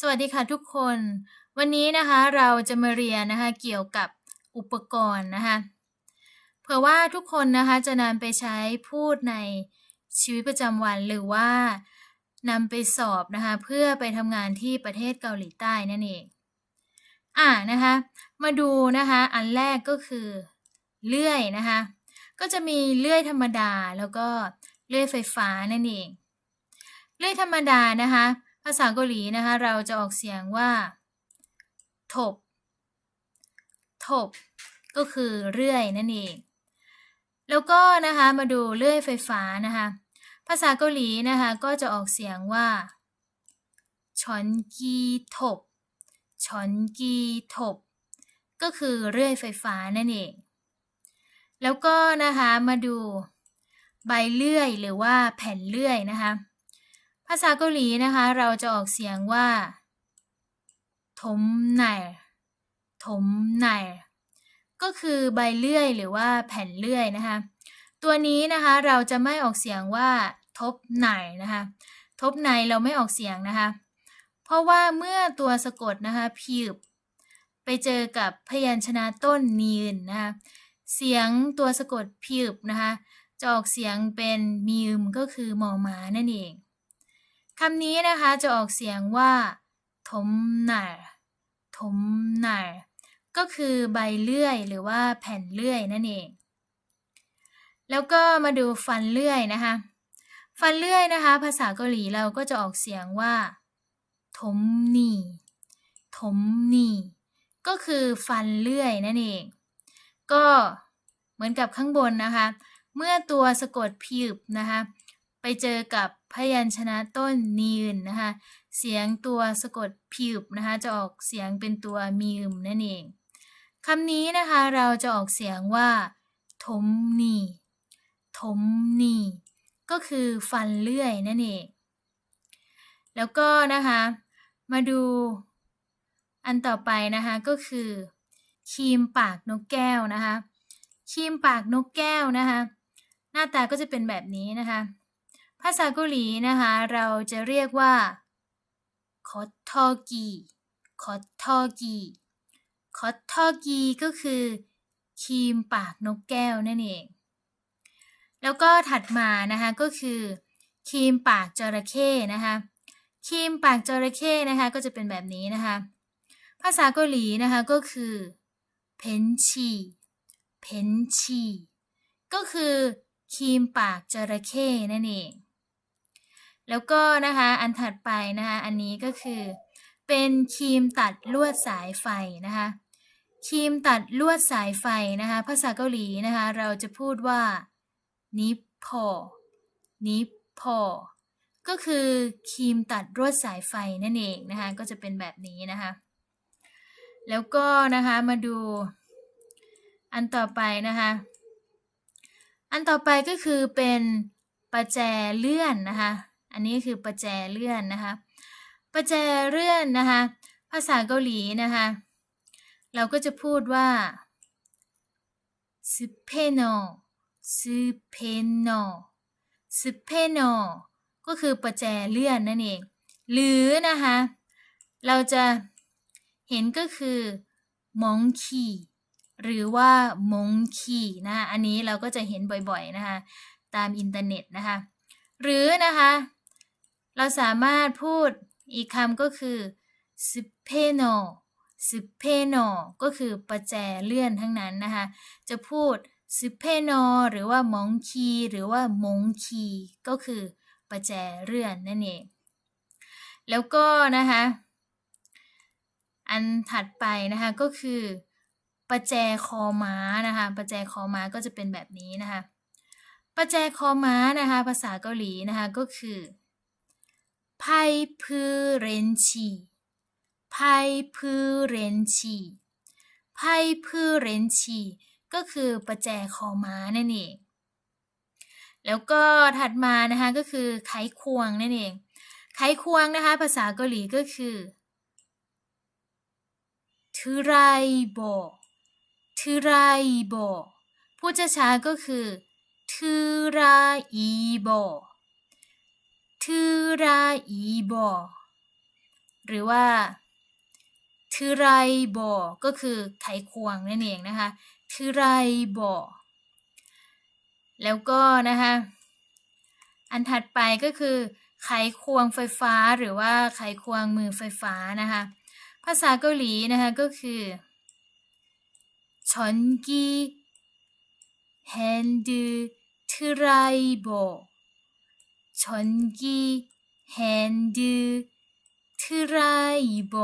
สวัสดีค่ะทุกคน วันนี้นะคะเราจะมาเรียนนะคะเกี่ยวกับอุปกรณ์นะคะเผื่อว่าทุกคนนะคะจะนำไปใช้พูดในชีวิตประจำวันหรือว่านำไปสอบนะคะเพื่อไปทำงานที่ประเทศเกาหลีใต้นั่นเองอ่านะคะมาดูนะคะอันแรกก็คือเลื่อยนะคะก็จะมีเลื่อยธรรมดาแล้วก็เลื่อยไฟฟ้านั่นเอง เลื่อยธรรมดานะคะ ภาษาเกาหลีนะคะ เราจะออกเสียงว่าถบถบก็คือเลื่อยนั่นเอง แล้วก็นะคะมาดูเลื่อยไฟฟ้านะคะ ภาษาเกาหลีนะคะก็จะออกเสียงว่าชอนกีถบชอนกีถบก็คือเลื่อยไฟฟ้านั่นเอง แล้วก็นะคะมาดูใบเลื่อยหรือว่าแผ่นเลื่อยนะคะ ภาษาเกาหลีนะคะ เราจะออกเสียงว่าทมไนทมไนก็คือใบเลื่อยหรือว่าแผ่นเลื่อยนะคะ ตัวนี้นะคะเราจะไม่ออกเสียงว่าทบไนนะคะทบไนเราไม่ออกเสียงนะคะ เพราะว่าเมื่อตัวสะกดนะคะพิบไปเจอกับพยัญชนะต้นนีนนะคะเสียงตัวสะกดพิบนะคะจะออกเสียงเป็นมีมก็คือหมอมานั่นเอง คำนี้นะคะจะออกเสียงว่าทมนาทมนาก็คือใบเลื่อยหรือว่าแผ่นเลื่อยนั่นเอง แล้วก็มาดูฟันเลื่อยนะคะ ฟันเลื่อยนะคะ ภาษาเกาหลีเราก็จะออกเสียงว่าทมนีทมนีก็คือฟันเลื่อยนั่นเอง ก็เหมือนกับข้างบนนะคะ เมื่อตัวสะกดพิบนะคะ ไปเจอกับพยัญชนะต้นนีนนะคะ เสียงตัวสะกดพิบนะคะ จะออกเสียงเป็นตัวมีมนั่นเองคำนี้นะคะเราจะออกเสียงว่าทมนีทมนีก็คือฟันเลื่อยนั่นเอง แล้วก็นะคะ มาดูอันต่อไปนะคะก็คือครีมปากนกแก้วนะคะครีมปากนกแก้วนะคะ หน้าตาก็จะเป็นแบบนี้นะคะาษาเกาหลีนะคะ เราจะเรียกว่าคอตทอกีคอตทอกีคอตทอกีก็คือครีมปากนกแก้วนั่นเอง แล้วก็ถัดมานะคะก็คือครีมปากจระเข้นะคะครีมปากจระเข้นะคะก็จะเป็นแบบนี้นะคะ ภาษาเกาหลีนะคะก็คือเพนชีเพนชีก็คือครีมปากจระเข้นั่นเอง แล้วก็นะคะอันถัดไปนะคะอันนี้ก็คือ เป็นครีมตัดลวดสายไฟนะคะครีมตัดลวดสายไฟนะคะภาษาเกาหลีนะคะเราจะพูดว่านิปพอนิปพอก็คือครีมตัดลวดสายไฟนั่นเองนะคะก็จะเป็นแบบนี้นะคะแล้วก็นะคะมาดูอันต่อไปนะคะอันต่อไปก็คือเป็นประแจเลื่อนนะคะ อันนี้คือประแจเลื่อนนะคะ ประแจเลื่อนนะคะ ภาษาเกาหลีนะคะ เราก็จะพูดว่าสเปโนสเปโนสเปโนก็คือประแจเลื่อนนั่นเอง หรือนะคะ เราจะเห็นก็คือมองคีหรือว่ามงคีนะคะอันนี้เราก็จะเห็นบ่อยๆนะคะ ตามอินเทอร์เน็ตนะคะ หรือนะคะ เราสามารถพูดอีกคำก็คือ s p e n o s p e n o ก็คือประแจเลื่อนทั้งนั้นนะคะ จะพูด s p e n o หรือว่ามงคีหรือว่ามงคีก็คือประแจเลื่อนนั่นเอง แล้วก็นะคะ อันถัดไปนะคะก็คือประแจคอม้านะคะประแจคอม้าก็จะเป็นแบบนี้นะคะประแจคอม้านะคะ ภาษาเกาหลีนะคะก็คือ ไพพืเรนชีไพพืเรนชีไพพืเรนชีก็คือประแจคอม้านั่นเอง แล้วก็ถัดมานะคะก็คือไขควงนั่นเอง ไขควงนะคะภาษาเกาหลีก็คือทูไรโบทูราอีโบพูดช้าๆก็คือทูราอีโบ ทูราอีโบหรือว่าทืไรบอก็คือไขควงนั่นเองนะคะทืไรบอแล้วก็นะคะอันถัดไปก็คือไขควงไฟฟ้าหรือว่าไขควงมือไฟฟ้านะคะภาษาเกาหลีนะคะก็คือชอนกีแฮนด์ทไรบอ นกีแฮนด์ทไรโบ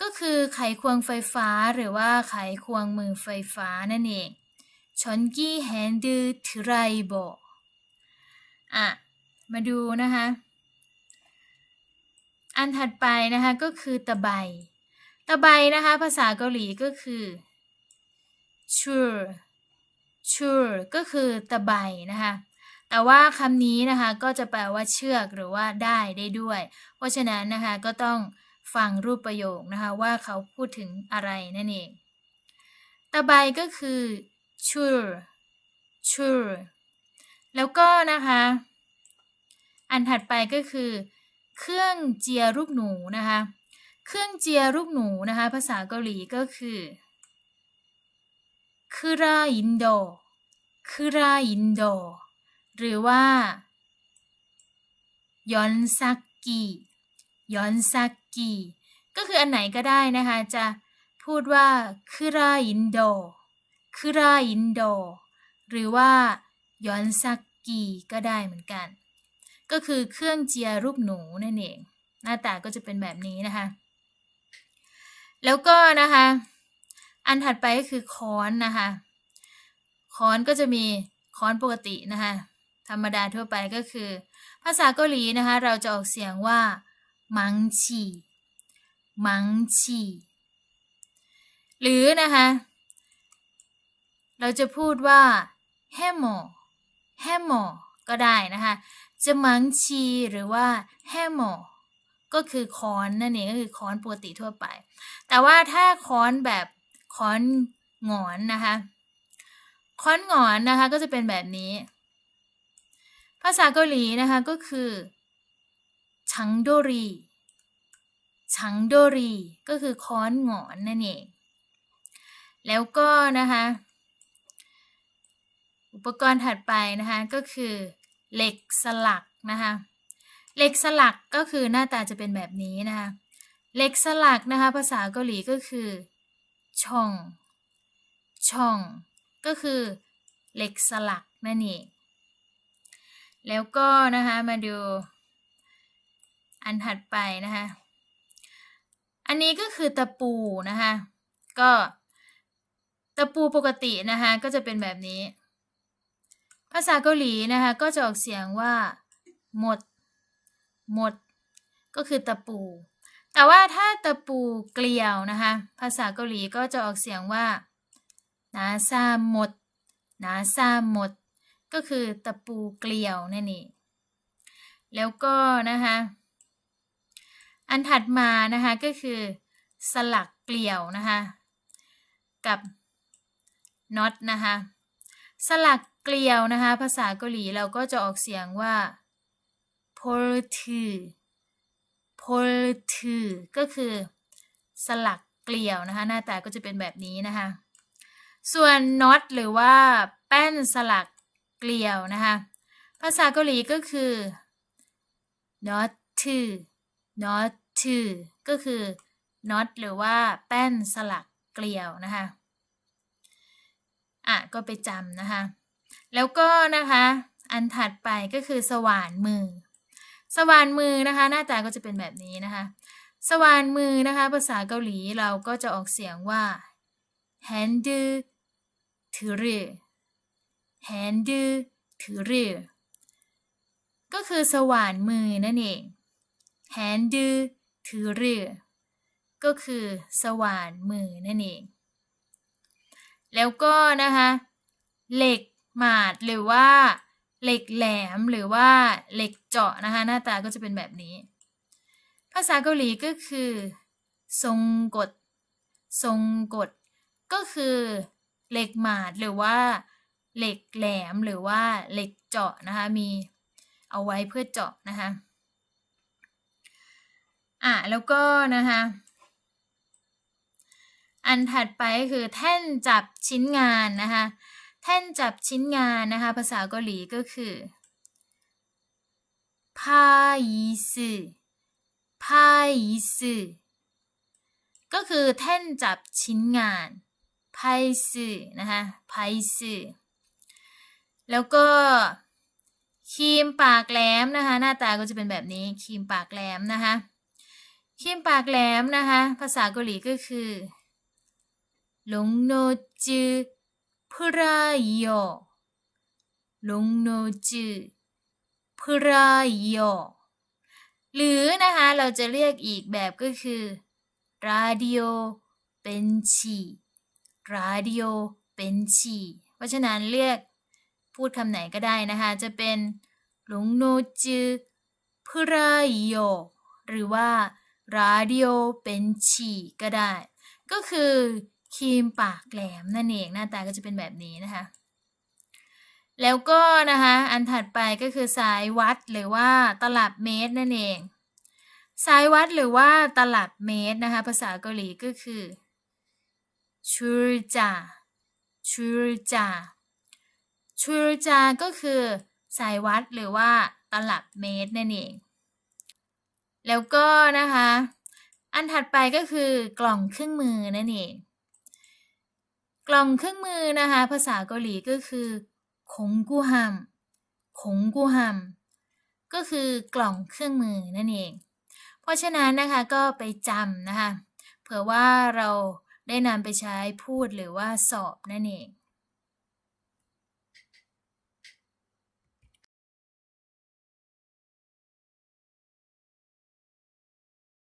ก็คือไขควงไฟฟ้าหรือว่าไขควงมือไฟฟ้านั่นเองชอนกีแฮนด์ทไรโบอะ มาดูนะคะ อันถัดไปนะคะก็คือตะไบ ตะไบนะคะภาษาเกาหลีก็คือชูชูก็คือตะไบนะคะ แต่ว่าคำนี้นะคะก็จะแปลว่าเชือกหรือว่าได้ได้ด้วย เพราะฉะนั้นนะคะก็ต้องฟังรูปประโยคนะคะว่าเขาพูดถึงอะไรนั่นเองตะไบก็คือชูชูแล้วก็นะคะ อันถัดไปก็คือ เครื่องเจียลูกหนูนะคะ เครื่องเจียลูกหนูนะคะ ภาษาเกาหลีก็คือคือราอินโดคือราอินโด หรือว่ายอนซักกียอนซักกีก็คืออันไหนก็ได้นะคะ จะพูดว่าคือราอินโดคือราอินโดหรือว่ายอนซักกีก็ได้เหมือนกัน ก็คือเครื่องเจียรูปหนูนั่นเอง หน้าตาก็จะเป็นแบบนี้นะคะ แล้วก็นะคะ อันถัดไปก็คือค้อนนะคะ ค้อนก็จะมีค้อนปกตินะคะ ธรรมดาทั่วไปก็คือ ภาษาเกาหลีนะคะ เราจะออกเสียงว่า มังชีมังชีหรือนะคะ เราจะพูดว่าแฮมโมแฮมโมก็ได้นะคะ จะมังชีหรือว่าแฮมโมก็คือค้อนนั่นเองก็คือค้อนปกติทั่วไป แต่ว่าถ้าค้อนแบบค้อนหงอนนะคะ ค้อนหงอนนะคะก็จะเป็นแบบนี้ ภาษาเกาหลีนะคะก็คือชังโดรีชังโดรีก็คือค้อนหงอนนั่นเอง แล้วก็นะคะอุปกรณ์ถัดไปนะคะก็คือเหล็กสลักนะคะเหล็กสลักก็คือหน้าตาจะเป็นแบบนี้นะคะเหล็กสลักนะคะภาษาเกาหลีก็คือช่องช่อง ก็คือเหล็กสลักนั่นเอง แล้วก็นะคะมาดู อันถัดไปนะคะ อันนี้ก็คือตะปูนะคะ ก็ตะปูปกตินะคะก็จะเป็นแบบนี้ ภาษาเกาหลีนะคะก็จะออกเสียงว่า หมด หมด ก็คือตะปู แต่ว่าถ้าตะปูเกลียวนะคะ ภาษาเกาหลีก็จะออกเสียงว่านาซาหมดนาซาหมด ก็คือตะปูเกลียวนั่นเองแล้วก็นะคะอันถัดมานะคะก็คือสลักเกลียวนะคะกับน็อตนะคะสลักเกลียวนะคะภาษาเกาหลีเราก็จะออกเสียงว่า p o l t u p o l t u ก็คือสลักเกลียวนะคะหน้าตาก็จะเป็นแบบนี้นะคะส่วนน็อตหรือว่าแป้นสลัก เกลียวนะคะภาษาเกาหลีก็คือ not to not to ก็คือน็อตหรือว่าแป้นสลักเกลียวนะคะอะก็ไปจำนะคะ แล้วก็นะคะ อันถัดไปก็คือสว่านมือ สว่านมือนะคะ หน้าตาก็จะเป็นแบบนี้นะคะ สว่านมือนะคะ ภาษาเกาหลีเราก็จะออกเสียงว่า hand ถือ hand ถือรือ ก็คือสว่านมือนั่นเอง hand ถือ ก็คือสว่านมือนั่นเอง แล้วก็นะคะเหล็กหมาดหรือว่าเหล็กแหลมหรือว่าเหล็กเจาะนะคะหน้าตาก็จะเป็นแบบนี้ ภาษาเกาหลีก็คือ ทรงกดทรงกดก็คือเหล็กหมาดหรือว่า เหล็กแหลมหรือว่าเหล็กเจาะนะคะมีเอาไว้เพื่อเจาะนะคะอะแล้วก็นะคะอันถัดไปคือแท่นจับชิ้นงานนะคะแท่นจับชิ้นงานนะคะภาษาเกาหลีก็คือพาอิสึพาอิสึก็คือแท่นจับชิ้นงานไพสึนะคะไพสึ แล้วก็ครีมปากแหลมนะคะ หน้าตาก็จะเป็นแบบนี้ครีมปากแหลมนะคะครีมปากแหลมนะคะ ภาษาเกาหลีก็คือหลงโนจือพรายอลงโนจือพรายอหรือนะคะเราจะเรียกอีกแบบก็คือ radio benchi radio benchi เพราะฉะนั้นเรียก พูดคำไหนก็ได้นะคะ จะเป็นหลงโนจือพรายหรือว่า radio benchi ก็ได้ ก็คือครีมปากแหลมนั่นเองหน้าตาก็จะเป็นแบบนี้นะคะ แล้วก็นะคะอันถัดไปก็คือสายวัดหรือว่าตลับเมตรนั่นเอง สายวัดหรือว่าตลับเมตรนะคะ ภาษาเกาหลีก็คือชูจาชูจา ชูรจาก็คือสายวัดหรือว่าตลับเมตรนั่นเอง แล้วก็นะคะ อันถัดไปก็คือกล่องเครื่องมือนั่นเอง กล่องเครื่องมือนะคะ ภาษาเกาหลีก็คือคงกูฮัมคงกูฮัมก็คือกล่องเครื่องมือนั่นเอง เพราะฉะนั้นนะคะก็ไปจำนะคะ เผื่อว่าเราได้นำไปใช้พูดหรือว่าสอบนั่นเอง